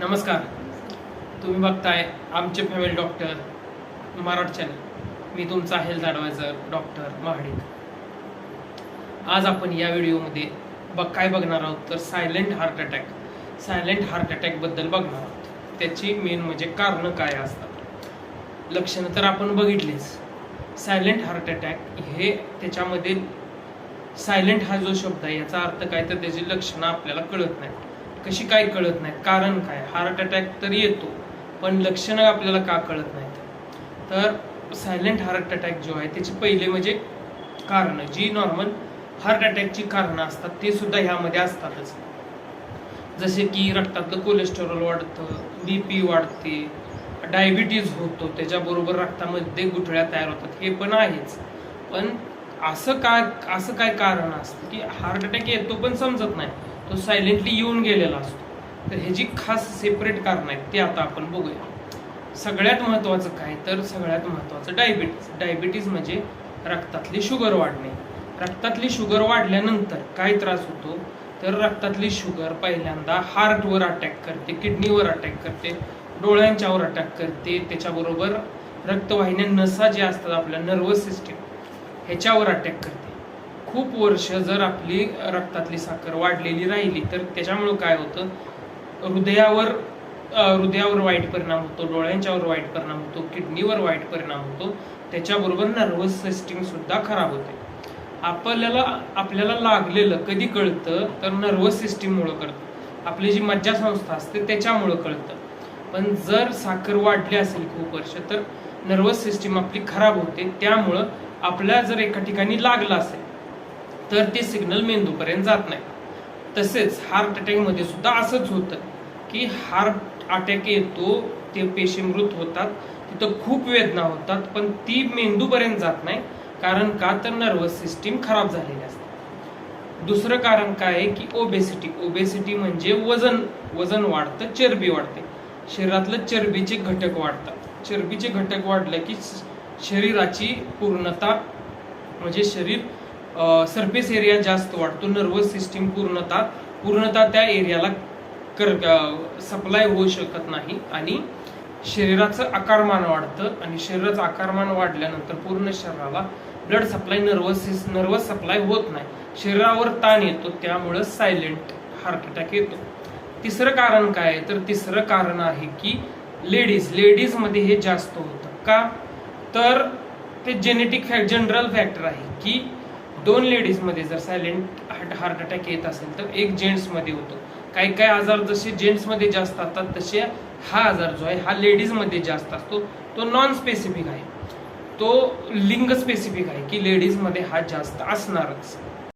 नमस्कार. तुम्ही बघताय आमचे फॅमिली डॉक्टर मराठ चॅनल. मी तुमचा हेल्थ ॲडवायझर डॉक्टर महाडिक. आज आपण या व्हिडिओमध्ये बघ काय बघणार आहोत तर silent heart attack. Silent heart अटॅकबद्दल बघणार आहोत. त्याची मेन म्हणजे कारणं काय असतात. लक्षणं तर आपण बघितलीच. सायलेंट हार्ट अटॅक हे त्याच्यामध्ये सायलेंट हा जो शब्द आहे याचा अर्थ काय? तर त्याची लक्षणं आपल्याला कळत नाही कशी काय कळत नाही कारण काय? हार्ट अटॅक तर येतो पण लक्षणं आपल्याला का कळत नाहीत? तर सायलेंट हार्ट अटॅक जो आहे त्याचे पहिले म्हणजे कारणं जी नॉर्मल हार्ट अटॅकची कारणं असतात ते सुद्धा ह्यामध्ये असतातच. जसे की रक्तातलं कोलेस्टेरॉल वाढतं बी पी वाढते डायबिटीज होतो त्याच्याबरोबर रक्तामध्ये गुठळ्या तयार होतात हे पण आहेच. पण असं काय असं काय कारण असतं की हार्ट अटॅक येतो पण समजत नाही. तो सायलेंटली येऊन गेलेला असतो. तर ह्याची खास सेपरेट कारण आहेत ते आता आपण बघूया. सगळ्यात महत्त्वाचं काय? तर सगळ्यात महत्त्वाचं डायबिटीज डायबिटीज म्हणजे रक्तातली शुगर वाढणे. रक्तातली शुगर वाढल्यानंतर काय त्रास होतो? तर रक्तातली शुगर पहिल्यांदा हार्टवर अटॅक करते किडनीवर अटॅक करते डोळ्यांच्यावर अटॅक करते. त्याच्याबरोबर रक्तवाहिन्या नसा ज्या असतात आपल्या नर्वस सिस्टीम ह्याच्यावर अटॅक करते. खूप वर्ष जर आपली रक्तातली साखर वाढलेली राहिली तर त्याच्यामुळं काय होतं? हृदयावर हृदयावर वाईट परिणाम होतो डोळ्यांच्यावर वाईट परिणाम होतो किडनीवर वाईट परिणाम होतो त्याच्याबरोबर नर्वस सिस्टीम सुद्धा खराब होते. आपल्याला आपल्याला लागलेलं कधी कळतं? तर नर्वस सिस्टीममुळं कळतं. आपली जी मज्जासंस्था असते त्याच्यामुळं कळतं. पण जर साखर वाढली असेल खूप वर्ष तर नर्वस सिस्टीम आपली खराब होते. त्यामुळं आपल्या जर एका ठिकाणी लागलं असेल तर ते सिग्नल मेंदूपर्यंत जात नाही. तसेच हार्ट अटॅकमध्ये सुद्धा असंच होतं की हार्ट अटॅक येतो ते पेशी मृत होतात तिथं खूप वेदना होतात पण ती मेंदूपर्यंत जात नाही कारण का तर नर्वस सिस्टीम खराब झालेली असते. दुसरं कारण काय आहे की ओबेसिटी ओबेसिटी म्हणजे वजन वजन वाढतं चरबी वाढते. शरीरातलं चरबीचे घटक वाढतात. चरबीचे घटक वाढले की शरीराची पूर्णता म्हणजे शरीर सरफेस एरिया जास्त वाढतो. नर्वस सिस्टीम पूर्णता पूर्णता त्या एरियाला कर सप्लाय होऊ शकत नाही आणि शरीराचं आकारमान वाढतं आणि शरीराचं आकारमान वाढल्यानंतर पूर्ण शरीराला blood supply nervous nervous supply होत नाही. शरीरावर ताण येतो त्यामुळं सायलेंट हार्ट अटॅक येतो. तिसरं कारण काय? आहे तर तिसरं कारण आहे की लेडीज लेडीजमध्ये हे जास्त होतं. का? तर ते जेनेटिक फॅक्ट जनरल फॅक्टर आहे की दोन लेडीजमध्ये जर सायलेंट हार्ट हार्ट अटॅक येत असेल तर एक जेंट्समध्ये होतो. काही काही आजार जसे जेंट्समध्ये जास्त असतात तसे हा आजार जो आहे हा लेडीजमध्ये जास्त असतो. तो नॉन स्पेसिफिक आहे. तो लिंग स्पेसिफिक आहे की लेडीजमध्ये हा जास्त असणारच.